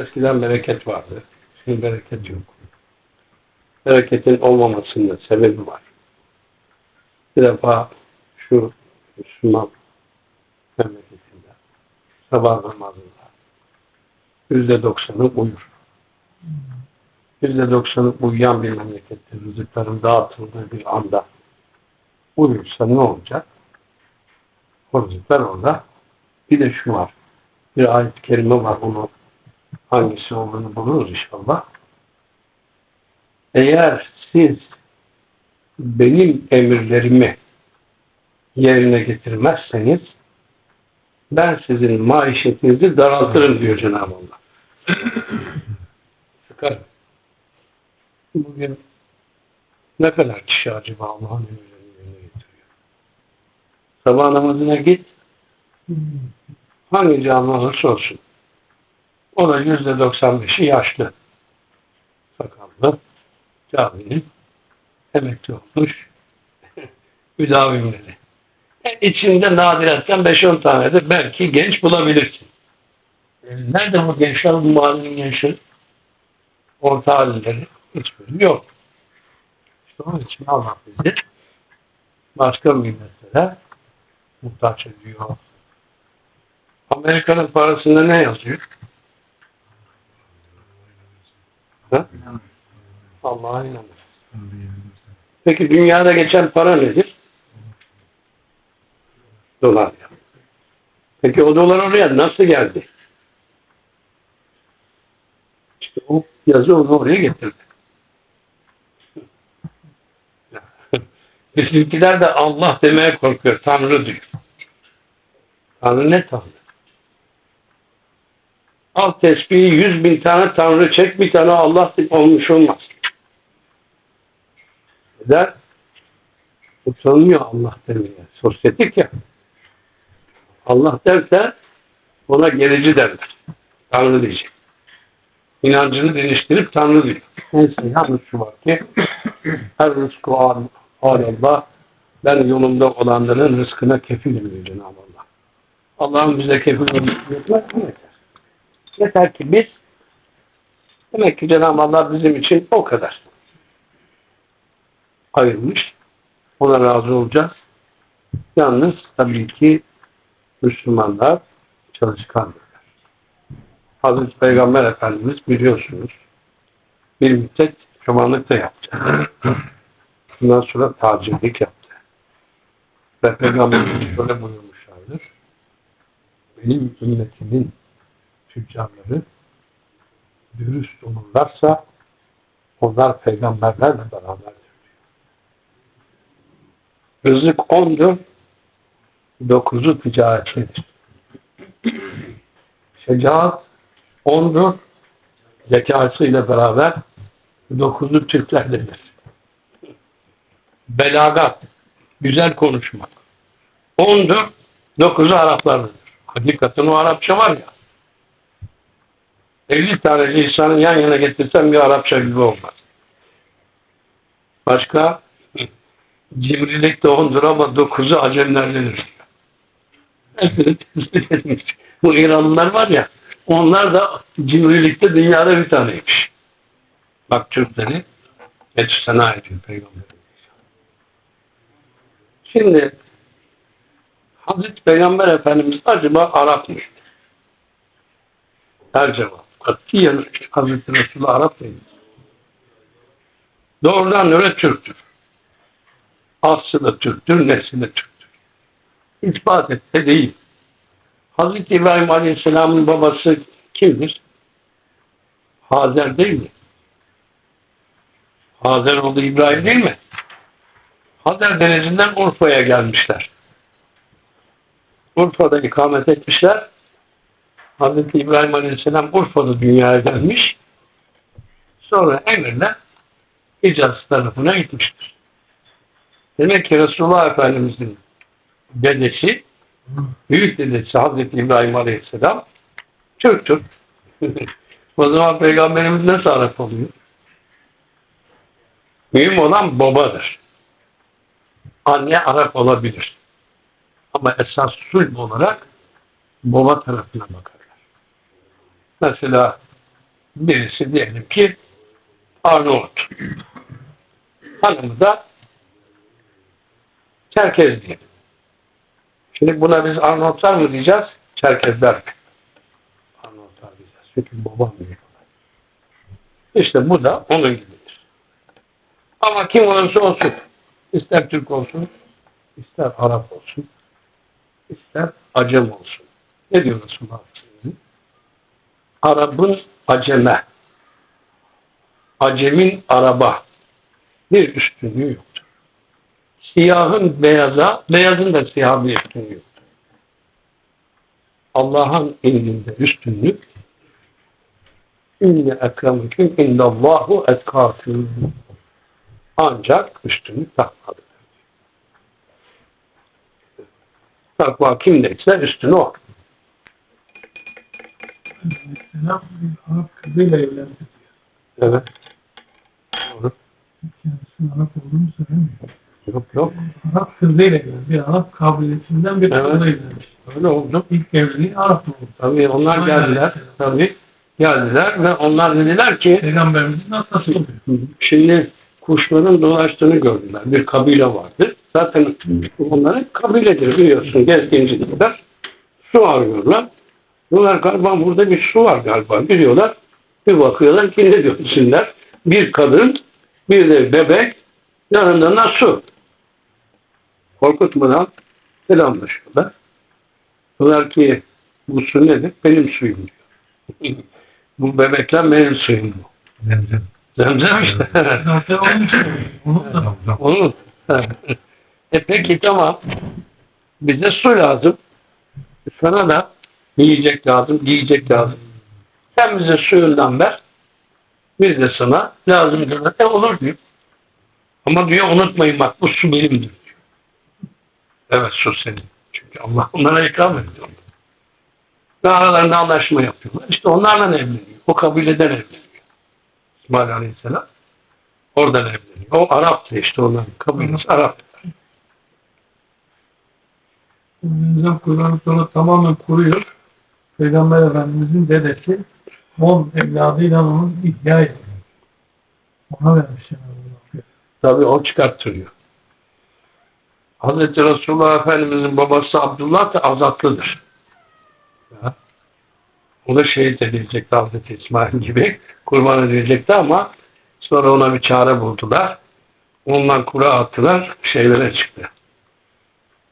Eskiden bereket vardı. Şimdi bereket yok. Bereketin olmamasının sebebi var. Bir defa şu Müslüman memleketinde sabah namazında yüzde doksanı uyur. Yüzde doksanı uyuyan bir memlekette rızıkların dağıtıldığı bir anda uyursa ne olacak? O rızıklar orada. Bir de şu var. Bir ayet-i kerime var. Onu hangisi olduğunu buluruz inşallah. Eğer siz benim emirlerimi yerine getirmezseniz ben sizin maişetinizi daraltırım diyor Cenab-ı Allah. Sıkar. Bugün ne kadar kişi acaba Allah'ın emirlerini yerine getiriyor? Sabah namazına git, hangi cami olursa olsun. O da yüzde doksan beşi yaşlı. Sakallı. Caminin emekli olmuş. Müdavimleri. E, içinde nadiretten 5-10 tane de belki genç bulabilirsin. E, nerede bu gençler? Bu mahallenin gençleri? Orta halleri. Hiçbiri yok. İşte onun için Allah bizi başka milletlere muhtaç ediyor. Amerika'nın parasında ne yazıyor? Ha? Allah'a inanır. Peki dünyada geçen para nedir? Dolar. Peki o dolar oraya nasıl geldi? İşte o yazı onu oraya getirdi. Bizimkiler de Allah demeye korkuyor. Tanrı diyor. Tanrı ne Tanrı? Al tesbihi yüz bin tane Tanrı çek bir tane Allah olmuş olmaz. Neden? Utanmıyor Allah demeye. Sosyetik ya. Allah derse ona gerici derler. Tanrı diyecek. İnancını değiştirip Tanrı diyor. Neyse yalnız şu var ki her rızkı Allah. Ben yolumda olanların rızkına kefilim diyor Cenab-ı Allah. Allah'ın bize kefil olması yetmez mi? Yeter. Ki biz demek ki Cenab-ı Allah bizim için o kadar ayırmış. Ona razı olacağız. Yalnız tabii ki Müslümanlar çalışkandırlar. Hazreti Peygamber Efendimiz biliyorsunuz bir müddet çobanlık da yaptı. Bundan sonra tacirlik yaptı. Ve Peygamberimiz şöyle buyurmuşlardır. Benim ümmetimin tüccarları dürüst olurlarsa onlar peygamberlerle beraberdir. Rızık ondur, dokuzu ticaretlidir. Şecaat ondur, zekasıyla beraber dokuzu Türklerledir. Belagat, güzel konuşmak. Ondur, dokuzu Araplardadır. Hakikaten o Arapça var ya. 50 tane lisanı yan yana getirsem bir Arapça gibi olmaz. Başka cimrilik de ondur ama dokuzu etmiş. Bu İranlılar var ya onlar da cimrilikte dünyada bir taneymiş. Bak Türkleri geçi sana ediyor Peygamber. Şimdi Hazreti Peygamber Efendimiz acaba Arap mıydı? Her cevap. Katiyen Hazreti Resulullah Arap değil. Doğrudan öyle Türktür. Aslı da Türktür, nesli de Türktür. İspat etse değil. Hazreti İbrahim Aleyhisselam'ın babası kimdir? Hazer değil mi? Hazer oldu İbrahim değil mi? Hazer denizinden Urfa'ya gelmişler. Urfa'da ikamet etmişler. Hazreti İbrahim Aleyhisselam Urfa'da dünyaya gelmiş. Sonra emirle Hicaz tarafına gitmiştir. Demek ki Resulullah Efendimiz'in dedesi, büyük dedesi Hazreti İbrahim Aleyhisselam Türktür. o zaman Peygamberimiz nasıl Arap oluyor? Mühim olan babadır. Anne Arap olabilir. Ama esas sulh olarak baba tarafına bakarlar. Mesela Birisi diyelim ki Arnavut. Hanımı da Çerkez diyelim. Şimdi buna biz Arnavutlar mı diyeceğiz? Çerkezler mi? Arnavutlar diyeceğiz. Çünkü babam diyor. İşte bu da onun gibidir. Ama kim olursa olsun, ister Türk olsun, ister Arap olsun, ister Acem olsun. Ne diyor Resulullah Arap'ın aceme, Acemin araba bir üstünlüğü yoktur. Siyahın beyaza, beyazın da siyah bir üstünlüğü yoktur. Allah'ın indinde üstünlük İnne ekremüküm indallahu etkâküm. Ancak üstünlük takmadır. Takva kimdeyse üstünü o. Selam bir Arap kızıyla evlendi. Evet. Doğru. Kendisinin Arap olduğunu söylemiyor. Yok yok. Arap kızıyla evlendi. Bir Arap kabilesinden bir Evet. kızla evlenmiş. Öyle oldu. İlk evliliği Arap oldu. Tabii onlar geldiler. Tabii geldiler ve onlar dediler ki Peygamberimizin oluyor. Şimdi kuşların dolaştığını gördüler. Bir kabile vardı. Zaten onların kabiledir biliyorsun. Gezgincilikler. Su arıyorlar. Diyorlar galiba burada bir su var galiba. Gidiyorlar. Bir bakıyorlar ki ne görsünler. Bir kadın, bir de bebek, yanında da su. Korkutmadan selamlaşıyorlar. Diyorlar ki bu su nedir? Benim suyum diyor. bu bebekler benim suyum bu. Zemzem. Zemzem işte. Zaten onun için Onun. e peki tamam. Bize su lazım. Sana da yiyecek lazım, giyecek lazım. Sen bize suyundan ver. Biz de sana lazım diyorlar. E olur diyor. Ama diyor unutmayın bak bu su benimdir diyor. Evet su senin. Çünkü Allah onlara ikram ediyor. Ve aralarında anlaşma yapıyorlar. İşte onlarla evleniyor. O kabileden evleniyor. İsmail Aleyhisselam. Oradan evleniyor. O Arap'tı işte onların kabilesi Arap. Zemzem kuyruğunu sonra tamamen kuruyor. Peygamber Efendimizin dedesi 10 evladıyla onu ihya ediyor. Ona vermiş Allah. Tabii o çıkarttırıyor. Hazreti Resulullah Efendimizin babası Abdullah da azatlıdır. Ya. O da şehit edilecekti Hazreti İsmail gibi. Kurban edilecekti ama sonra ona bir çare buldular. Ondan kura attılar, şeylere çıktı.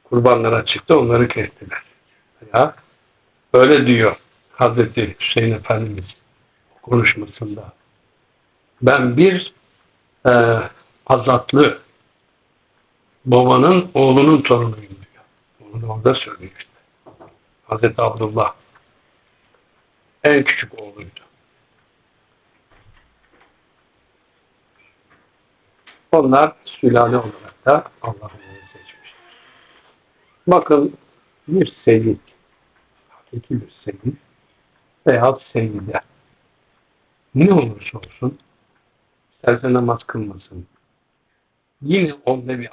Kurbanlara çıktı, onları kestiler. Ya, öyle diyor Hazreti Hüseyin Efendimiz konuşmasında. Ben bir e, azatlı babanın oğlunun torunuyum diyor. Onu orada söylüyor işte. Hazreti Abdullah en küçük oğluydu. Onlar sülale olarak da Allah'ın seçmiş. Bakın bir seyyid, hakiki bir seyyid veya seyyide ne olursa olsun isterse namaz kılmasın. Yine onda bir